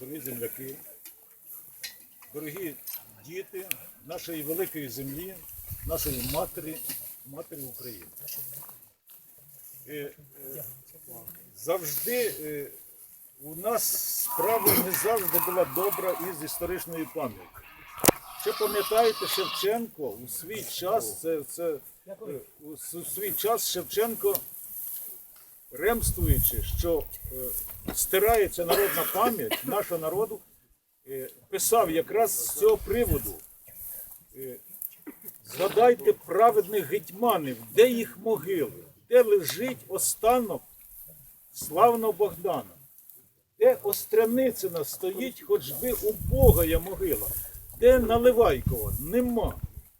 дорогі земляки, дорогі діти нашої великої землі, нашої матері, матері України. Е, е, Завжди е, у нас справа не завжди була добра із історичної пам'яті. Ще пам'ятаєте, Шевченко у свій час, це, це, у свій час Шевченко, ремствуючи, що е, стирається народна пам'ять нашого народу, е, писав якраз з цього приводу. е, Згадайте праведних гетьманів, де їх могили, де лежить останок славного Богдана, де Остряницина стоїть, хоч би убогая могила, де Наливайкова нема,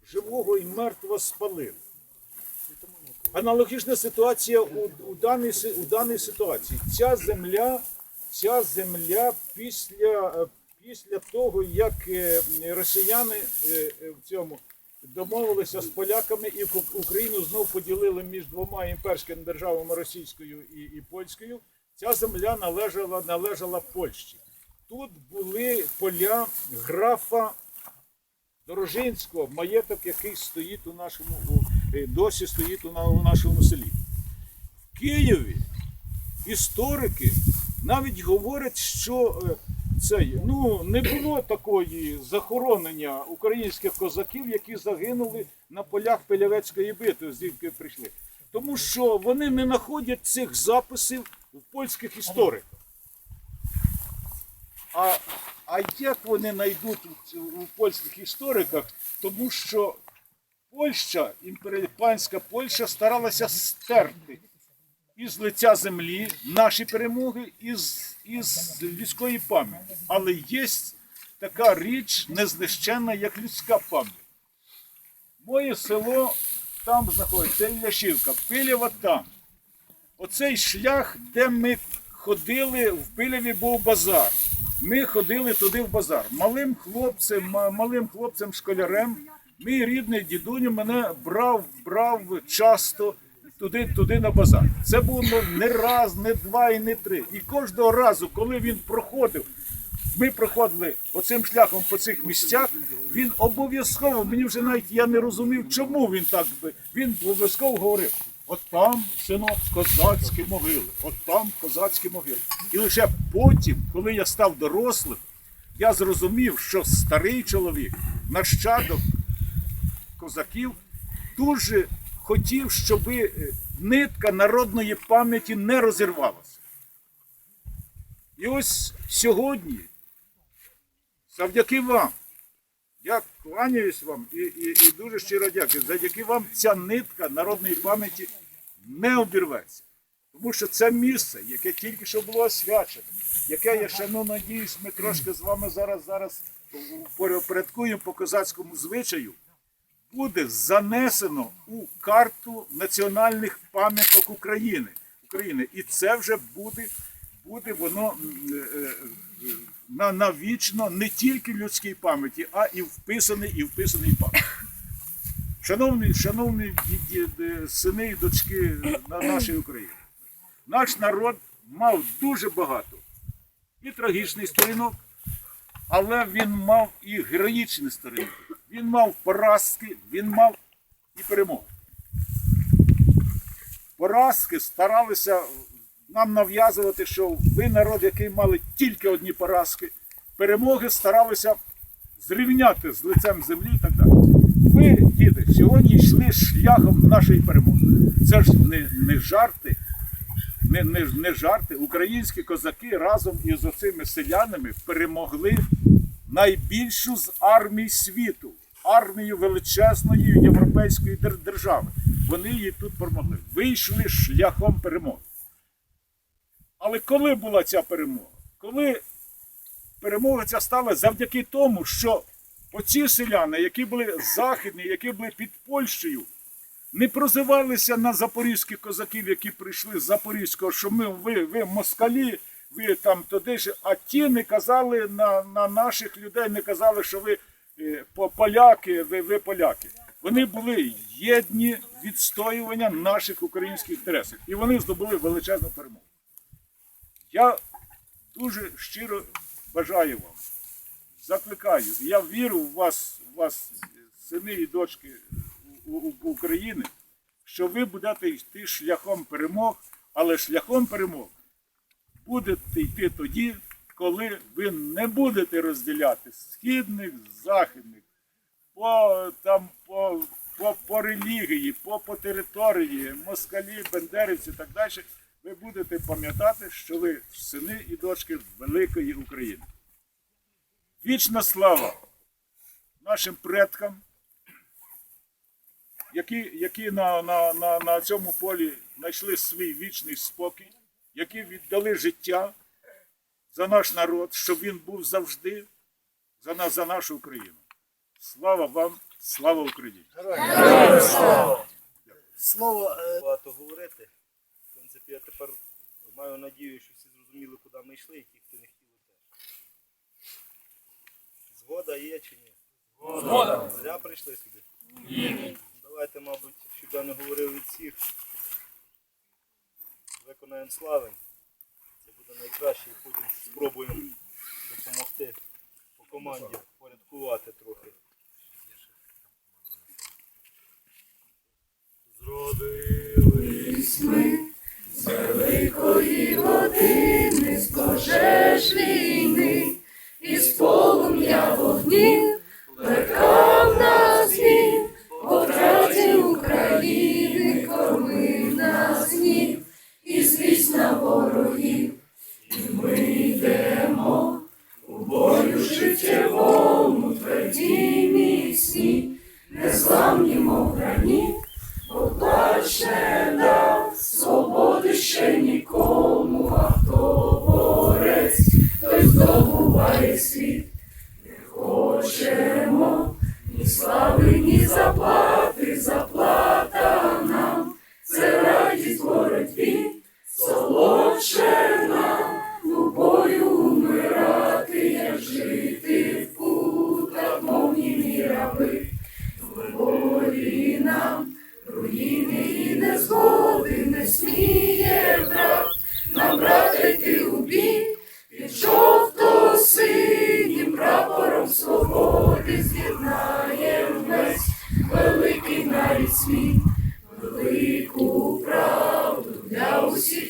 живого і мертвого спалили. Аналогічна ситуація у, у, даній, у даній ситуації. Ця земля, ця земля після, е, після того, як е, росіяни е, в цьому домовилися з поляками і Україну знов поділили між двома імперськими державами російською і, і польською, ця земля належала, належала Польщі. Тут були поля графа Дорожинського, маєток, який стоїть у нашому, досі стоїть у, нашому селі. В Києві історики навіть говорять, що е, цей, ну, не було такої захоронення українських козаків, які загинули на полях Пелявецької битви, звідки прийшли. Тому що вони не знаходять цих записів у польських істориках. А, а як вони знайдуть у польських істориках? Тому що Польща, імпері- Польща старалася стерти із лиця землі наші перемоги із, із людської пам'яті. Але є така річ незнищенна, як людська пам'ять. Моє село там знаходиться, Ілляшівка, Пилєва там. Оцей шлях, де ми ходили, в Пилєві був базар. Ми ходили туди в базар. Малим хлопцем, ма- малим хлопцем, школярем, мій рідний дідуню мене брав, брав часто туди, туди на базар. Це було ну, не раз, не два і не три. І кожного разу, коли він проходив, ми проходили оцим шляхом по цих місцях, він обов'язково, мені вже навіть я не розумів, чому він так би. Він обов'язково говорив: от там, синок, козацькі могили, от там козацькі могили. І лише потім, коли я став дорослим, я зрозумів, що старий чоловік, нащадок козаків, дуже хотів, щоб нитка народної пам'яті не розірвалася. І ось сьогодні, завдяки вам, я кланяюсь вам і, і, і дуже щиро дякую. Завдяки вам ця нитка народної пам'яті не обірветься. Тому що це місце, яке тільки що було освячене, яке я ще ну, надіюсь, ми трошки з вами зараз, зараз порядкуємо по козацькому звичаю, буде занесено у карту національних пам'яток України. України. І це вже буде, буде воно е, е, на, навічно не тільки людській пам'яті, а і вписаний, і вписаний пам'ять. Шановні, шановні сини і дочки на- нашої України, наш народ мав дуже багато і трагічних сторінок, але він мав і героїчні сторони. Він мав поразки, він мав і перемоги. Поразки старалися нам нав'язувати, що ви народ, який мали тільки одні поразки, перемоги старалися зрівняти з лицем землі і так далі. Ви, діти, сьогодні йшли шляхом нашої перемоги. Це ж не, не жарти, не, не, не жарти. Українські козаки разом із оцими селянами перемогли найбільшу з армій світу, армію величезної європейської держави. Вони її тут перемогли. Вийшли шляхом перемоги. Але коли була ця перемога? Коли перемога ця стала завдяки тому, що оці селяни, які були західні, які були під Польщею, не прозивалися на запорізьких козаків, які прийшли з Запорізького, що ми, ви, ви москалі, ви там туди ж, а ті не казали на, на наших людей, не казали, що ви поляки, ви, ви поляки. Вони були єдні відстоювання наших українських інтересів. І вони здобули величезну перемогу. Я дуже щиро бажаю вам, закликаю, я вірю в вас, в вас, сини і дочки України, що ви будете йти шляхом перемог, але шляхом перемог будете йти тоді, коли ви не будете розділяти східних, західних, по, там, по, по, по релігії, по, по території, москалі, бендерівці і так далі, ви будете пам'ятати, що ви сини і дочки великої України. Вічна слава нашим предкам, які, які на, на, на, на цьому полі знайшли свій вічний спокій, які віддали життя за наш народ, щоб він був завжди за нас, за нашу Україну. Слава вам, слава Україні! Слово е, багато говорити. В принципі, я тепер маю надію, що всі зрозуміли, куди ми йшли, і ті, хто не хотіли теж. Згода є чи ні? Згода. Зря прийшли сюди? Ні. Давайте, мабуть, щоб я не говорив від всіх. Виконаємо славень. Буде найкраще, і потім спробуємо допомогти по команді порядкувати трохи. Зродились. Великої години з пожеж війни, плач не дав свободи ще нікому, а хто борець, той здобуває світ. Не хочемо ні слави, ні заплати, заплата нам, це радість боротьбі,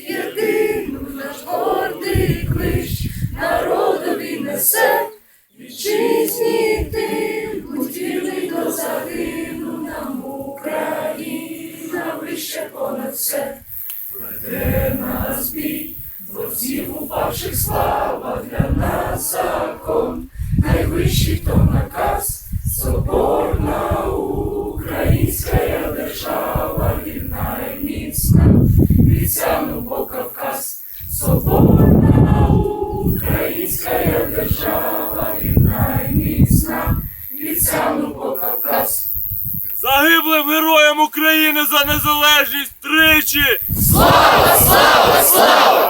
єдину, наш гордий клич народові несе. Вітчизні ти, будівний до загину нам Україна вище понад все. Веде нас бій, борців упавших слава для нас закон, найвищий то наказ, соборна українська держава, вільна і міцна, віцяну по Кавказ, соборна українська держава, вільна і міцна, віцяну по Кавказ. Загиблим героям України за незалежність тричі! Слава, слава, слава!